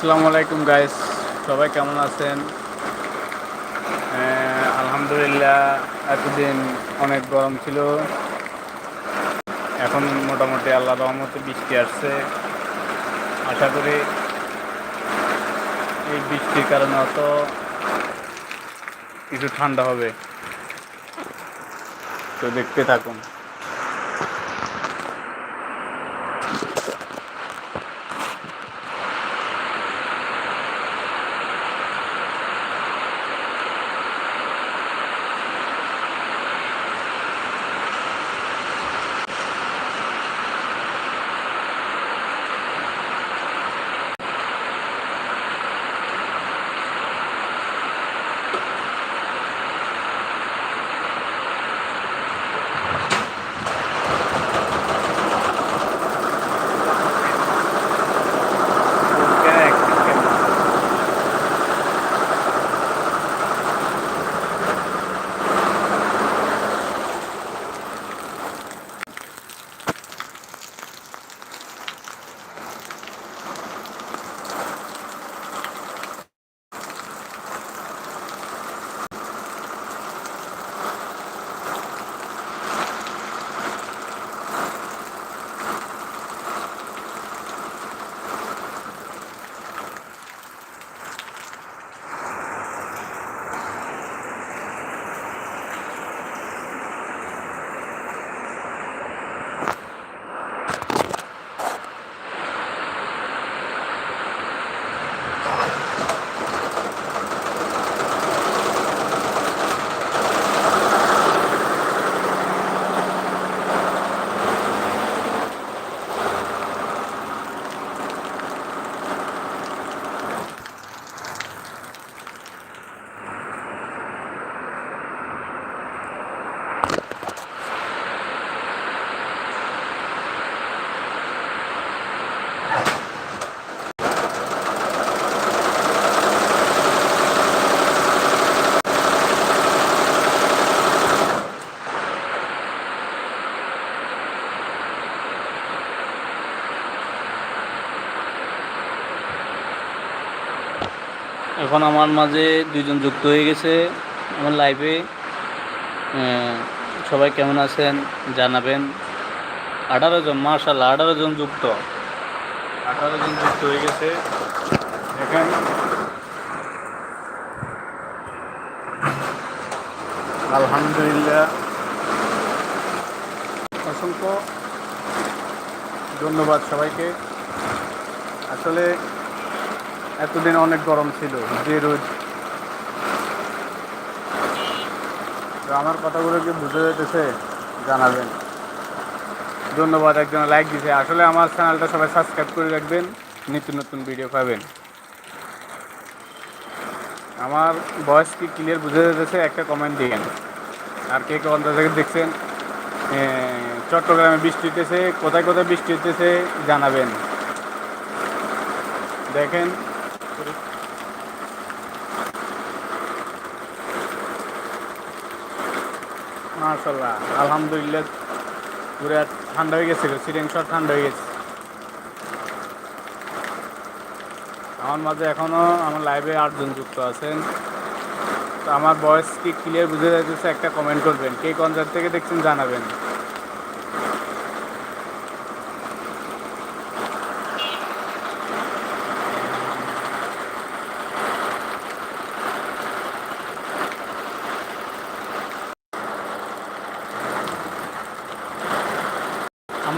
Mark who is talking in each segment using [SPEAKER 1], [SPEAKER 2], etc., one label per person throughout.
[SPEAKER 1] আসসালামু আলাইকুম গাইস সবাই কেমন আছেন? আলহামদুলিল্লাহ, এতদিন অনেক গরম ছিল। এখন মোটামুটি আল্লাহ রহমতে বৃষ্টি আসছে। আশা করি এই বৃষ্টির কারণে অত কিছু ঠান্ডা হবে। তো দেখতে থাকুন। এখন আমার মাঝে দুইজন যুক্ত হয়ে গেছে আমার লাইভে সবাই কেমন আছেন জানাবেন। আঠারো জন মার্শাল্লাহ আঠারো জন যুক্ত। আঠারো জন যুক্ত হয়ে গেছে। দেখেন। আলহামদুলিল্লাহ। অসংখ্য ধন্যবাদ সবাইকে। আসলে এতদিন অনেক গরম ছিল, যে রোদ। তো আমার কথাগুলো কি বুঝে যেতেছে, জানাবেন। ধন্যবাদ, একজন লাইক দিছে। আসলে আমার চ্যানেলটা সবাই সাবস্ক্রাইব করে রাখবেন, নিত্য নতুন ভিডিও পাবেন। আমার ভয়েস কি ক্লিয়ার বুঝে যেতেছে, একটা কমেন্ট দিয়েন। আর কে কোন থেকে দেখছেন চট্টগ্রামে বৃষ্টি হইতেছে, কোথায় কোথায় বৃষ্টি হইতেছে, জানাবেন। দেখেন মাশাল্লাহ আলহামদুলিল্লাহ। পুরো ঠান্ডা হয়ে গেছিল সিরিং শট ঠান্ডা হয়ে গেছে। আমার মাঝে এখনও আমার লাইভে আটজন যুক্ত আছেন। তো আমার বয়স কি ক্লিয়ার বুঝে যাচ্ছে একটা কমেন্ট করবেন। কে কনসার্ট থেকে দেখছেন জানাবেন।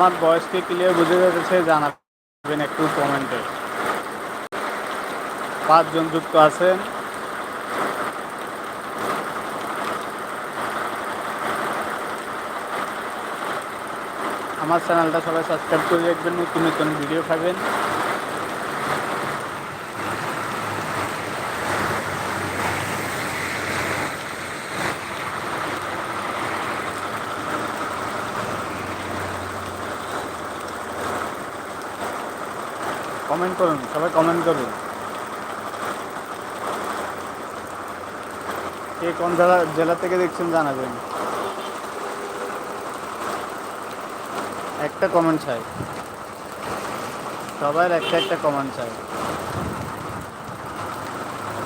[SPEAKER 1] আমার বয়সকে ক্লিয়ার বুঝে যাচ্ছে জানাবেন একটু কমেন্টে পাঁচজন যুক্ত আছেন। আমার চ্যানেলটা সবাই সাবস্ক্রাইব করে রাখবেন, নতুন নতুন ভিডিও পাবেন। কমেন্ট করুন, সবাই কমেন্ট করুন। কে কোন জেলা জেলা থেকে দেখছেন জানাবেন। একটা কমেন্ট চাই। সবার একটা একটা কমেন্ট চাই।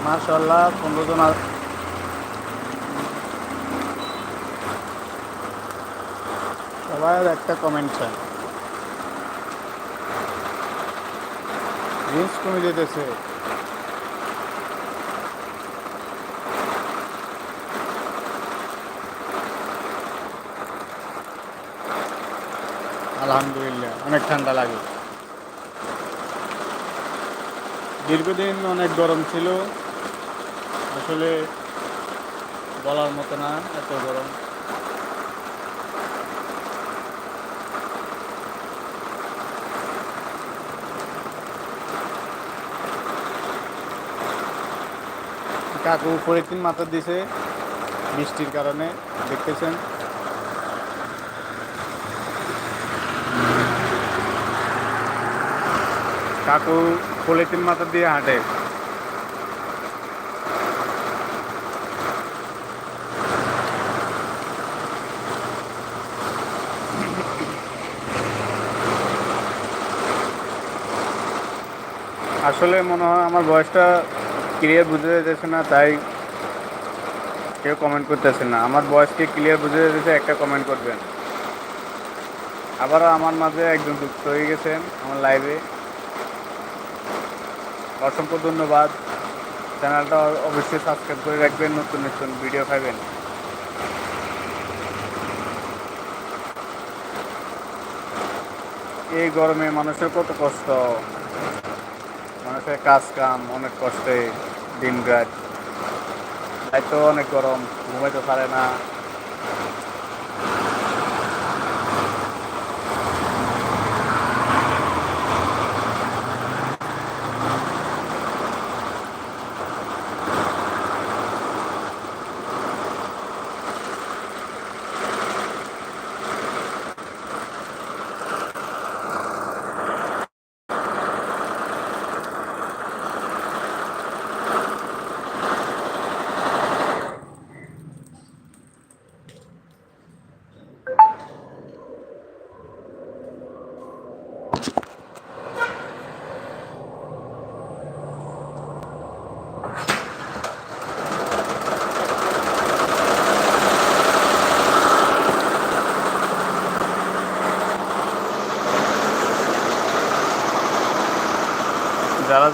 [SPEAKER 1] মাশাল্লাহ পনেরো জন সবাই একটা কমেন্ট চাই। রিলস কমে যেতেছে। আলহামদুলিল্লাহ, অনেক ঠান্ডা লাগে। দীর্ঘদিন অনেক গরম ছিল। আসলে বলার মতো না, এত গরম। কাকু পরিতিন মাথা দিছে বৃষ্টির কারণে, দেখতেছেন? কাকু পলিথিন মাথা দিয়ে হাঁটে। আসলে মনে হয় আমার বয়সটা ক্লিয়ার বুঝে যেতেছে না, তাই কেউ কমেন্ট করতেছে না। আমার বয়সকে ক্লিয়ার বুঝে যেতেছে, একটা কমেন্ট করবেন। আবারও আমার মাঝে একজন যুক্ত হয়ে গেছেন আমার লাইভে অসংখ্য ধন্যবাদ। চ্যানেলটা অবশ্যই সাবস্ক্রাইব করে রাখবেন, নতুন নতুন ভিডিও পাবেন। এই গরমে মানুষের কত কষ্ট। মানুষের কাজ কাম অনেক কষ্টে দিন রাত তো অনেক গরম ঘুমাইতে পারে না।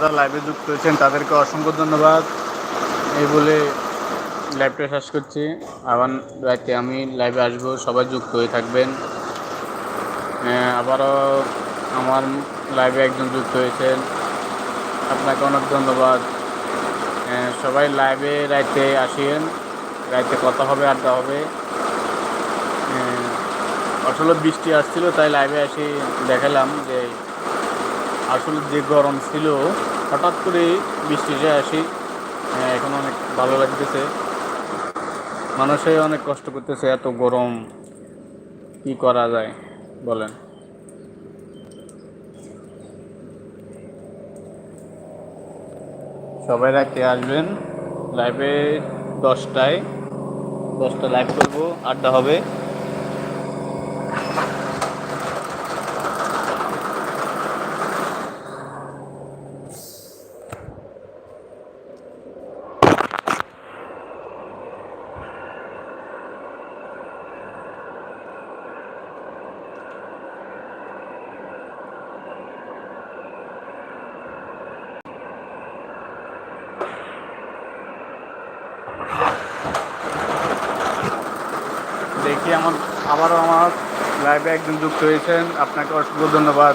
[SPEAKER 1] যারা লাইভে যুক্ত হয়েছেন, তাদেরকে অসংখ্য ধন্যবাদ। এই বলে লাইভটা শেষ করছি। আবার রাতে আমি লাইভে আসব, সবাই যুক্ত হয়ে থাকবেন। আবারও আমার লাইভে একজন যুক্ত হয়েছেন। আপনাকে অনেক ধন্যবাদ। সবাই লাইভে রাইতে আসিয়েন রাইতে কথা হবে, আড্ডা হবে। আসলে বৃষ্টি আসছিল, তাই লাইভে এসে দেখালাম যে আসলে যে গরম ছিল হঠাৎ করে বৃষ্টিতে আসি। হ্যাঁ, এখন অনেক ভালো লাগতেছে। মানুষে অনেক কষ্ট করতেছে এত গরম কি করা যায় বলেন। সবাই রাতে আসবেন লাইভে দশটায়। দশটা লাইভ করব আড্ডা হবে দেখি আমার আবারও আমার লাইভে একজন যুক্ত হয়েছেন। আপনাকে অসংখ্য ধন্যবাদ।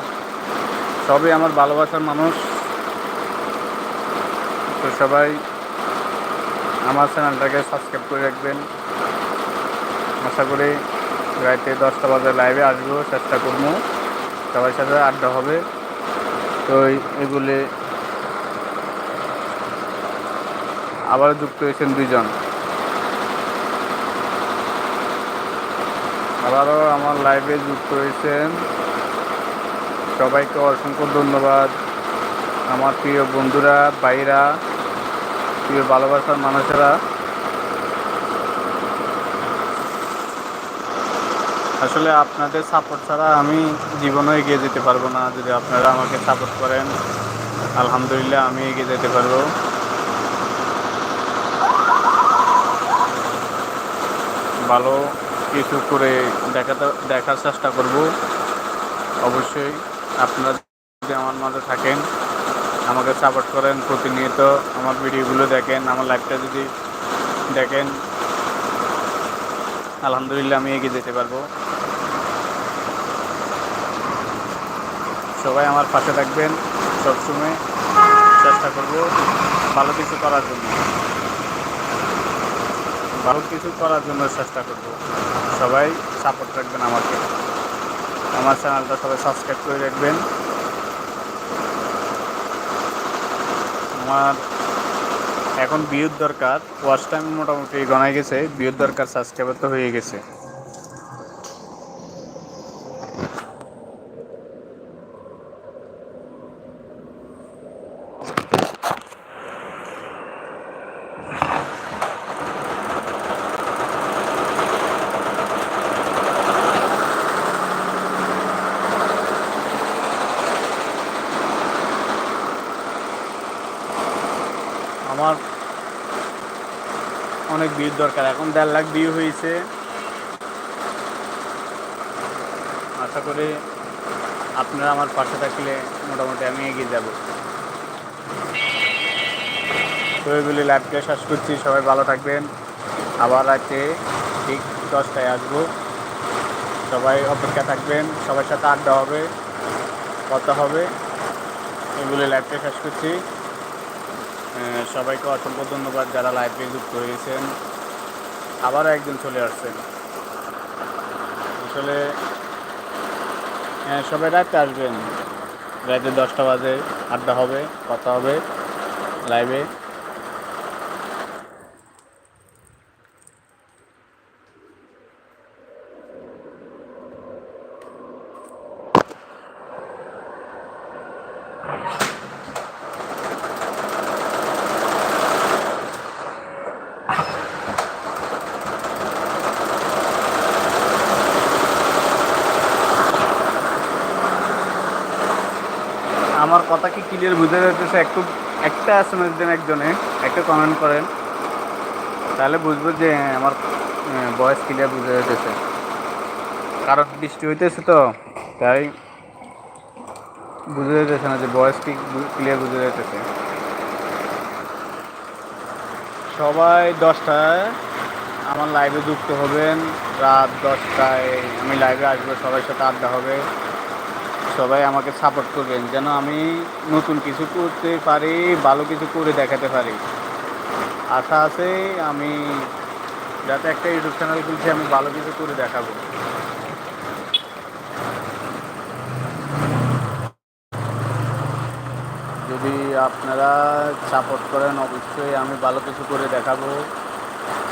[SPEAKER 1] সবই আমার ভালোবাসার মানুষ। তো সবাই আমার চ্যানেলটাকে সাবস্ক্রাইব করে রাখবেন। আশা করি রাইতে দশটা বাজে লাইভে আসব, চেষ্টা করব। সবার সাথে আড্ডা হবে। তো এগুলি আবার যুক্ত হয়েছেন দুইজন। আবারও আমার লাইভে যুক্ত হয়েছেন। সবাইকে অসংখ্য ধন্যবাদ। আমার প্রিয় বন্ধুরা, ভাইরা, প্রিয় ভালোবাসার মানুষেরা। আসলে আপনাদের সাপোর্ট ছাড়া আমি জীবনও এগিয়ে যেতে পারব না। যদি আপনারা আমাকে সাপোর্ট করেন, আলহামদুলিল্লাহ আমি এগিয়ে যেতে পারব। ভালো কিছু করে দেখাতে, দেখার চেষ্টা করব। অবশ্যই আপনারা যদি আমার মাঝে থাকেন, আমাকে সাপোর্ট করেন প্রতিনিয়ত আমার ভিডিওগুলো দেখেন, আমার লাইফটা যদি দেখেন, আলহামদুলিল্লাহ আমি এগিয়ে যেতে পারব। সবাই আমার পাশে থাকবেন, সবসময় চেষ্টা করব ভালো কিছু করার জন্য। ভালো কিছু করার জন্য চেষ্টা করব। সবাই সাপোর্ট রাখবেন আমাকে। আমার চ্যানেলটা সবাই সাবস্ক্রাইব করে রাখবেন। আমার এখন বিয়ের দরকার। ওয়াচ টাইম মোটামুটি গণায় গেছে। বিয়ের দরকার সাবস্ক্রাইবার তো হয়ে গেছে আমার অনেক বিয়ের দরকার। এখন দেড় লাখ বিয়ে হয়েছে আশা করি আপনারা আমার পাশে থাকলে মোটামুটি আমি এগিয়ে যাব। তো এগুলি লাইভকে শেষ করছি। সবাই ভালো থাকবেন। আবার রাতে ঠিক দশটায় আসব। সবাই অপেক্ষা থাকবেন। সবার সাথে আড্ডা হবে, কথা হবে। এগুলি লাইভকে শেষ করছি। সবাইকে অসংখ্য ধন্যবাদ যারা লাইভে যুক্ত হয়েছেন। আবারও একদিন চলে আসছেন। আসলে সবাই রাতে আসবেন। রাতে দশটা বাজে, আড্ডা হবে, কথা হবে লাইভে আমার কথা কি ক্লিয়ার বুঝে যাচ্ছে একটু, একটা এসএমএস দেন একজনে, একটা কমেন্ট করেন। তাহলে বুঝব যে আমার ভয়েস ক্লিয়ার বুঝে যাচ্ছে কারণ বৃষ্টি হইতেছে তো, তাই বুঝে যাচ্ছে না যে ভয়েস কি ক্লিয়ার বুঝে যাচ্ছে সবাই দশটায় আমার লাইভে যুক্ত হবেন। রাত দশটায় আমি লাইভে আসব সবার সাথে আড্ডা হবে। সবাই আমাকে সাপোর্ট করবেন। যেন আমি নতুন কিছু করতে পারি, ভালো কিছু করে দেখাতে পারি। আশা আছে আমি যাতে একটা ইউটিউব চ্যানেল খুলছি, আমি ভালো কিছু করে দেখাবো। যদি আপনারা সাপোর্ট করেন, অবশ্যই আমি ভালো কিছু করে দেখাবো।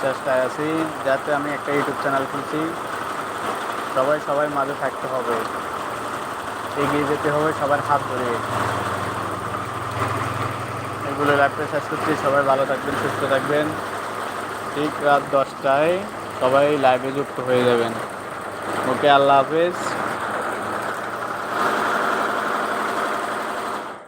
[SPEAKER 1] চেষ্টায় আছি যাতে আমি একটা ইউটিউব চ্যানেল খুলছি। সবাই সবাই মাঝে থাকতে হবে। এগিয়ে যেতে হবে, সবার হাত ধরে। এগুলো লাইফটা শেষ করছি, সবাই ভালো থাকবেন, সুস্থ থাকবেন। ঠিক রাত দশটায় সবাই লাইভে যুক্ত হয়ে যাবেন। ওকে, আল্লাহ হাফেজ।